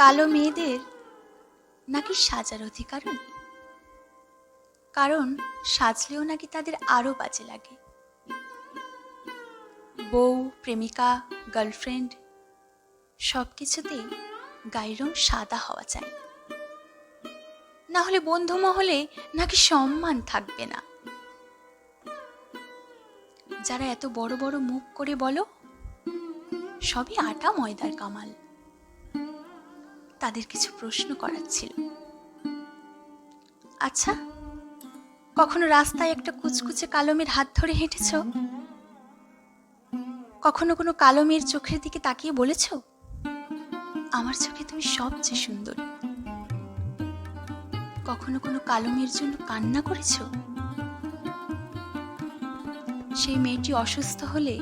কালো মেয়েদের নাকি সাজার অধিকারও নেই? কারণ সাজলেও নাকি তাদের আরও বাজে লাগে। বউ, প্রেমিকা গার্লফ্রেন্ড সব কিছুতেই গায়ের রং সাদা হওয়া চাই। না হলে বন্ধু মহলে নাকি সম্মান থাকবে না। যারা এত বড় বড় মুখ করে বলো, সবই আটা ময়দার কামাল। তাদের কিছু প্রশ্ন করার ছিল। আচ্ছা কখনো রাস্তায় একটা কুচকুচে কালো মেয়ের হাত ধরে হেঁটেছ? কখনো কোনো কালো মেয়ের চোখের দিকে তাকিয়ে বলেছ? আমার চোখে তুমি সবচেয়ে সুন্দর। কখনো কোনো কালো মেয়ের জন্য কান্না করেছ? সেই মেয়েটি অসুস্থ হলে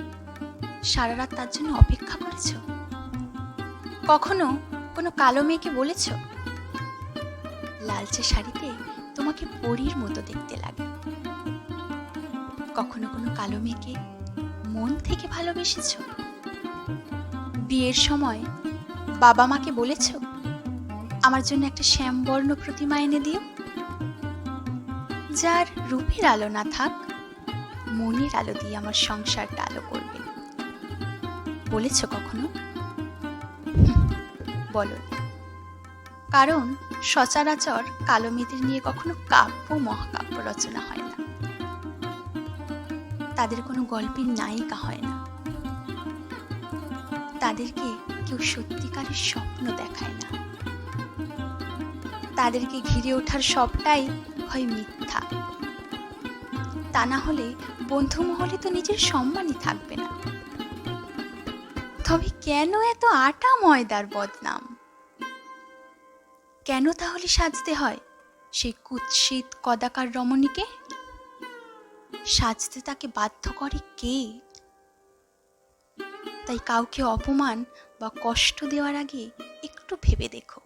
সারা রাত তার জন্য অপেক্ষা করেছ। কখনো কোনো কালো মেয়েকে বলেছ? লালচে শাড়িতে তোমাকে পরীর মতো দেখতে লাগে। কখনো কোনো কালো মেয়েকে মন থেকে ভালোবেসেছ? বিয়ের সময় বাবা মাকে বলেছ, আমার জন্য একটা শ্যামবর্ণ প্রতিমা এনে দিও। যার রূপের আলো না থাক, মনের আলো দিয়ে আমার সংসারটা আলো করবে। বলেছ কখনো? বলো। কারণ সচরাচর কালো মেয়েদের নিয়ে কখনো কাব্য মহাকাব্য রচনা হয় না। তাদের কোনো গল্পের নায়িকা হয় না। তাদেরকে কেউ সত্যিকারের স্বপ্ন দেখায় না। তাদেরকে ঘিরে ওঠার সবটাই হয় মিথ্যা। তা না হলে বন্ধু মহলে তো নিজের সম্মানই থাকবে না। তবে কেন এত আটা ময়দার বদনাম? কেন তাহলে সাজতে হয় সেই কুৎসিত কদাকার রমণীকে? সাজতে তাকে বাধ্য করে কে? তাই কাউকে অপমান বা কষ্ট দেওয়ার আগে একটু ভেবে দেখো।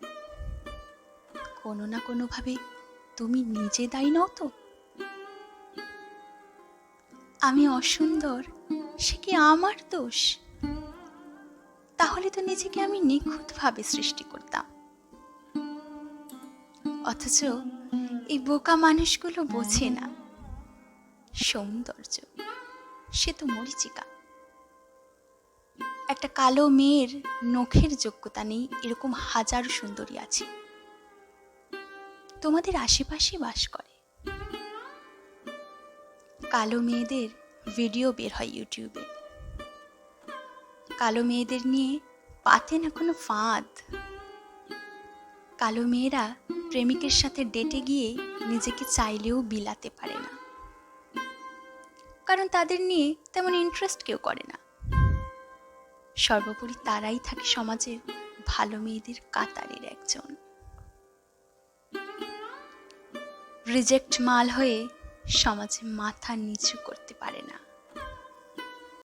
কোনো না কোনোভাবে তুমি নিজে দায়ী নও তো। আমি অসুন্দর, সে কি আমার দোষ? তাহলে তো নিজেকে আমি নিখুঁতভাবে সৃষ্টি করতাম। অথচ এই বোকা মানুষগুলো বোঝে না। সৌন্দর্য, সে তো মরিচিকা। একটা কালো মেয়ের নখের যোগ্যতা নেই, এরকম হাজার সুন্দরী আছে। তোমাদের আশেপাশে বাস করে। কালো মেয়েদের ভিডিও বের হয় ইউটিউবে। কালো মেয়েদের নিয়ে পাতে না কোনো ফাঁদ। কালো মেয়েরা প্রেমিকের সাথে ডেটে গিয়ে নিজেকে চাইলেও বিলাতে পারে না। কারণ তাদের নিয়ে তেমন ইন্টারেস্ট কেউ করে না। সর্বোপরি তারাই থাকে সমাজের ভালো মেয়েদের কাতারের একজন। রিজেক্ট মাল হয়ে সমাজে মাথা নিচু করতে পারে না।